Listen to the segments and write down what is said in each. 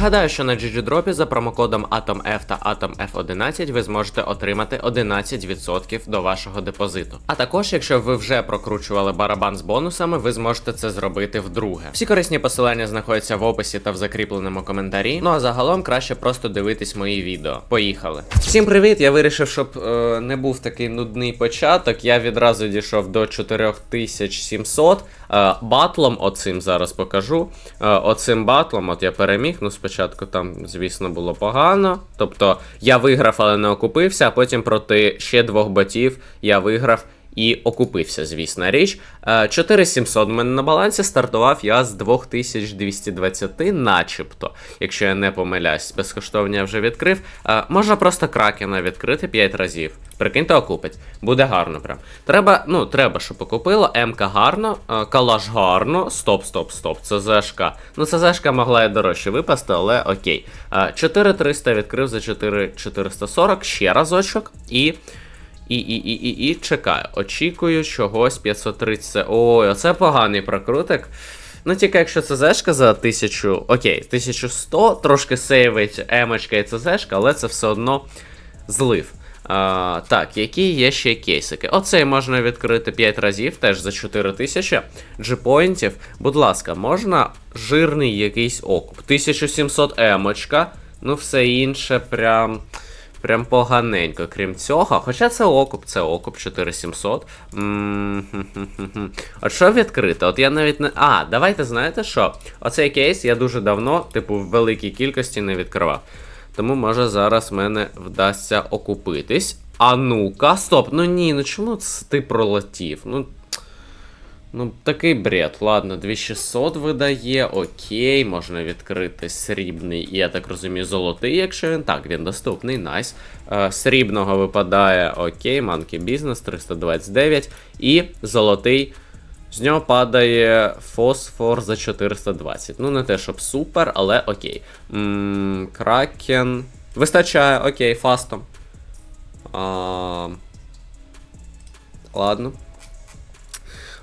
Нагадаю, що на GGDrop за промокодом AtomF та AtomF11 ви зможете отримати 11% до вашого депозиту. А також, якщо ви вже прокручували барабан з бонусами, ви зможете це зробити вдруге. Всі корисні посилання знаходяться в описі та в закріпленому коментарі. Ну а загалом краще просто дивитись мої відео. Поїхали. Всім привіт! Я вирішив, щоб е, не був такий нудний початок. Я відразу дійшов до 4700. Е, батлом оцим зараз покажу. Е, оцим батлом, от я переміг. Ну, спочатку там, звісно, було погано. Тобто я виграв, але не окупився, а потім проти ще двох ботів я виграв. І окупився, звісна річ. Е, 4700 в мене на балансі стартував я з 2220, начебто, якщо я не помиляюсь, безкоштовні я вже відкрив. Е, Можна просто кракена відкрити 5 разів. Прикиньте, окупить. Буде гарно прям. Треба, ну, треба, щоб окупило. МК гарно, е, калаш гарно. Стоп, стоп, стоп. ЦЗшка. Ну, ЦЗшка могла і дорожче випасти, але окей. Е, 4300 відкрив за 4440, ще разочок. І. І, і, і, і, і чекаю. Очікую чогось 530. Ой, оце поганий прокрутик. Ну, тільки якщо ЦЗшка за 1000. Окей, 1100, трошки сейвить емочка і ЦЗшка, але це все одно злив. А, так, які є ще кейсики? Оцей можна відкрити 5 разів, теж за 4000 джипоінтів. Будь ласка, можна жирний якийсь окуп. 1700 емочка. Ну, все інше прям. Прям поганенько, крім цього. Хоча це окуп, це окуп 4700. М, хм-хм-хм-хм. От що відкрити? От я навіть не. А, давайте знаєте що? Оцей кейс я дуже давно, типу, в великій кількості не відкривав. Тому може зараз мене вдасться окупитись. А ну-ка, стоп, ну ні, ну чому ти пролетів? Ну. Ну, такий бред. Ладно, 2600 видає, окей, можна відкрити срібний, і я так розумію, золотий, якщо він. Так, він доступний, найс. Е, срібного випадає окей, Monkey Business 329. І золотий. З нього падає фосфор за 420. Ну, не те, щоб супер, але окей. М, Кракен. Вистачає, окей, фастом. А... Ладно.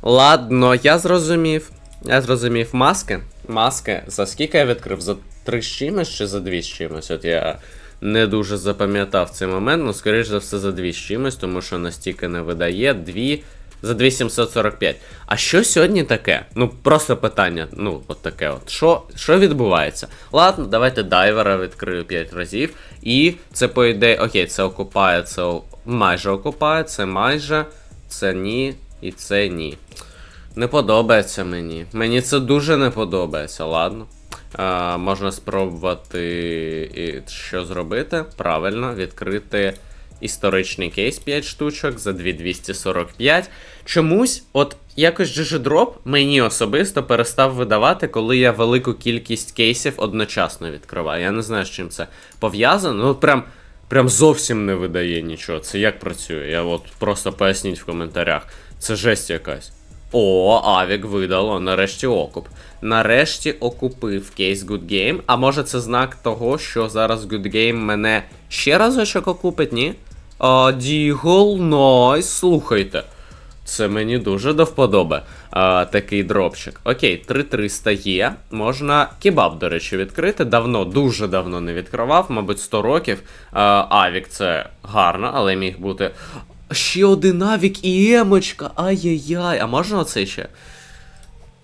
Ладно, я зрозумів. Я зрозумів. Маски. Маски. За скільки я відкрив? За 3 з чимось чи за 2 з чимось? От я не дуже запам'ятав цей момент, ну, скоріш за все, за 2 з чимось, тому що настільки не видає. 2. За 2745. А що сьогодні таке? Ну, просто питання. Ну, от таке от. Що, що відбувається? Ладно, давайте дайвера відкрию 5 разів. І це по ідеї. Окей, це окупає, це майже окупає, це майже, це ні, і це ні. Не подобається мені. Мені це дуже не подобається, ладно. А, можна спробувати і що зробити? Правильно, відкрити історичний кейс 5 штучок за 2245. Чомусь, от якось GG-Drop мені особисто перестав видавати, коли я велику кількість кейсів одночасно відкриваю. Я не знаю, з чим це пов'язано. Ну, прям. Прям зовсім не видає нічого. Це як працює? Я от просто поясніть в коментарях. Це жесть якась. О, Авік видало, нарешті окуп. Нарешті окупив кейс Good Game. А може це знак того, що зараз Good Game мене ще разочок окупить, ні? А, Дігл, найс, слухайте. Це мені дуже до вподоби. А, такий дропчик. Окей, 3300 є. Можна кебаб, до речі, відкрити. Давно, дуже давно не відкривав, мабуть, 100 років. А, Авік це гарно, але міг бути. Ще один Авік і емочка. Ай-яй-яй. А можна оцей ще?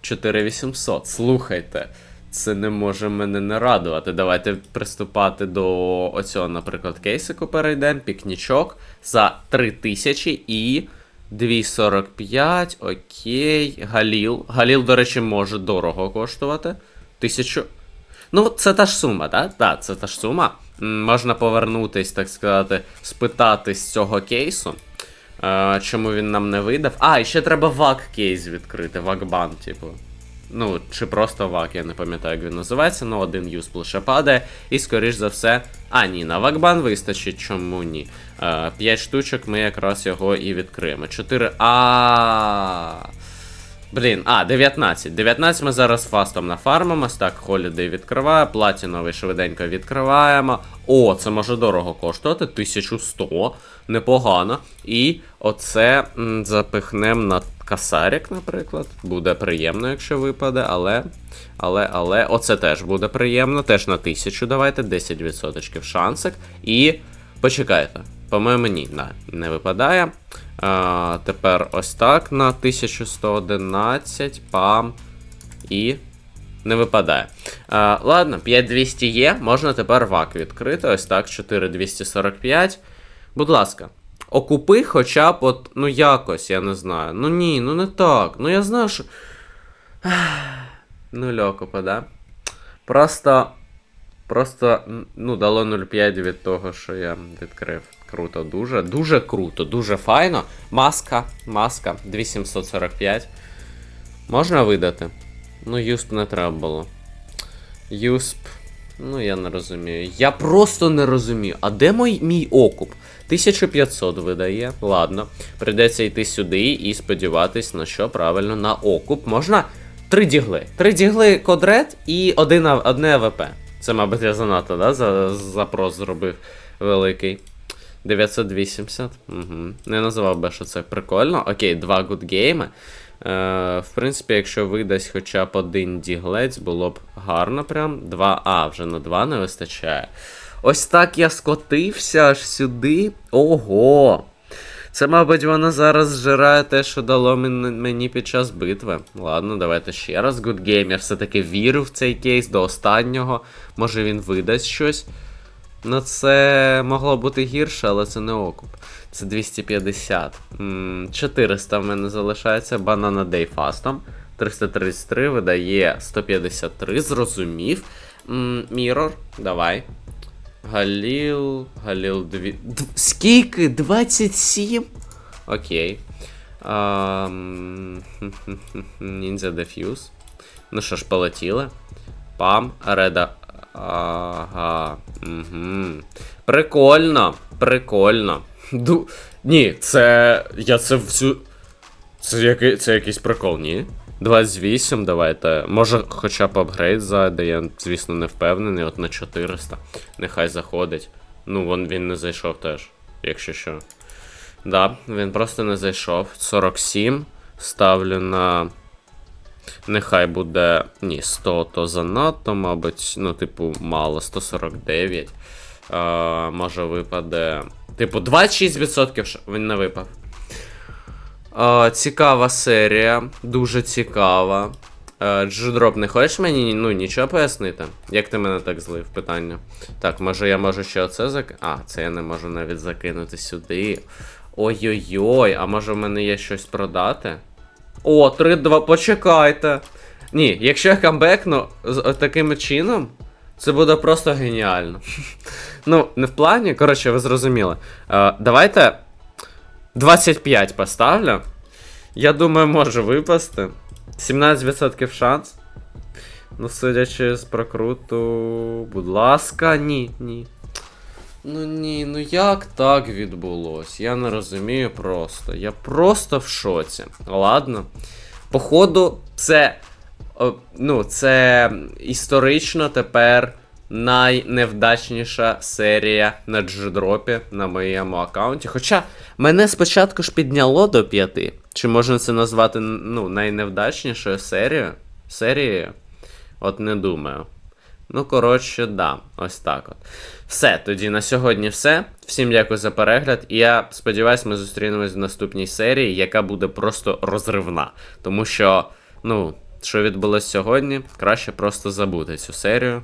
4800. Слухайте. Це не може мене не радувати. Давайте приступати до оцього, наприклад, кейсику перейдемо. Пікнічок за 3000 і 245. Окей. Галіл. Галіл, до речі, може дорого коштувати. 1000. Ну, це та ж сума, так? Так, це та ж сума. Можна повернутись, так сказати, спитати з цього кейсу. Чому він нам не видав? А, і ще треба вак кейс відкрити, вакбан, типу. Ну, чи просто вак, я не пам'ятаю, як він називається, ну один юз лише падає. І скоріш за все. А, ні, на вакбан вистачить, чому ні. П'ять штучок ми якраз його і відкриємо. 4. А. Блін, а, 19. 19 ми зараз фастом нафармимо. Так, Холідей відкриває, платіновий швиденько відкриваємо. О, це може дорого коштувати. 1100. Непогано. І оце запихнемо на касарик, наприклад. Буде приємно, якщо випаде, але. Але, але, оце теж буде приємно. Теж на 1000 давайте, 10% шансик. І почекайте. По-моєму, ні, на, не випадає. А, тепер ось так на 1111. Пам. І. Не випадає. А, ладно, 5200 є. Можна тепер вак відкрити. Ось так, 4245. Будь ласка. Окупи хоча б от, ну якось, я не знаю. Ну ні, ну не так. Ну я знаю, що. Ну, льокопа, да? Просто. Просто, ну, дало 0,5 від того, що я відкрив. Круто, дуже, дуже круто, дуже файно. Маска, маска, 2745. Можна видати? Ну, юсп не треба було. Юсп. Ну, я не розумію. Я просто не розумію. А де мій, мій окуп? 1500 видає. Ладно. Придеться йти сюди і сподіватись на що правильно на окуп. Можна три дігли. Три дігли кодрет і один, одне АВП. Це, мабуть, я занадто, да? За, запрос зробив великий. 980. Угу. Не називав би, що це прикольно. Окей, два гудгейми. Е, в принципі, якщо видасть хоча б один діглець, було б гарно прям. 2А вже на 2 не вистачає. Ось так я скотився аж сюди. Ого! Це, мабуть, воно зараз зжирає те, що дало мені під час битви. Ладно, давайте ще раз. Good game. Я все-таки вірю в цей кейс до останнього. Може він видасть щось. Ну, це могло бути гірше, але це не окуп. Це 250. 400 в мене залишається. Банана Day фастом. 333 видає 153, зрозумів. Мірор, давай. Галіл. Галіл 2. Д... Скільки? 27? Окей. Ніндзя Деф'юз. Ну що ж, полетіли. Пам, Реда. Ага. Угу. Прикольно. Прикольно. Ду... Ні, це. Я це всю. Це, який... це якийсь прикол, ні? 28, давайте. Може, хоча б апгрейд зайде, я, звісно, не впевнений, от на 400. Нехай заходить. Ну, вон він не зайшов теж, якщо що. Да, він просто не зайшов. 47. Ставлю на. Нехай буде. Ні, 100 то занадто, мабуть. Ну, типу, мало, 149. А, може випаде. Типу, 26% він не випав. А, цікава серія, дуже цікава. Е, Джудроп, не хочеш мені ну, нічого пояснити? Як ти мене так злив питання? Так, може я можу ще оце зак... А, це я не можу навіть закинути сюди. Ой-ой-ой, а може в мене є щось продати? О, 3-2, почекайте. Ні, якщо я камбекну з таким чином, це буде просто геніально. ну, не в плані, коротше, ви зрозуміли. Е, давайте 25 поставлю. Я думаю, може випасти. 17% шанс. Ну, судячи з прокруту. Будь ласка, ні, ні. Ну ні, ну як так відбулось? Я не розумію просто. Я просто в шоці. Ладно. Походу, це. ну, це історично тепер найневдачніша серія на джедропі на моєму аккаунті. Хоча мене спочатку ж підняло до 5. Чи можна це назвати ну, найневдачнішою серією? Серією? От не думаю. Ну, коротше, да, ось так от. Все, тоді на сьогодні все. Всім дякую за перегляд. І я сподіваюся, ми зустрінемось в наступній серії, яка буде просто розривна. Тому що, ну, що відбулось сьогодні, краще просто забути цю серію.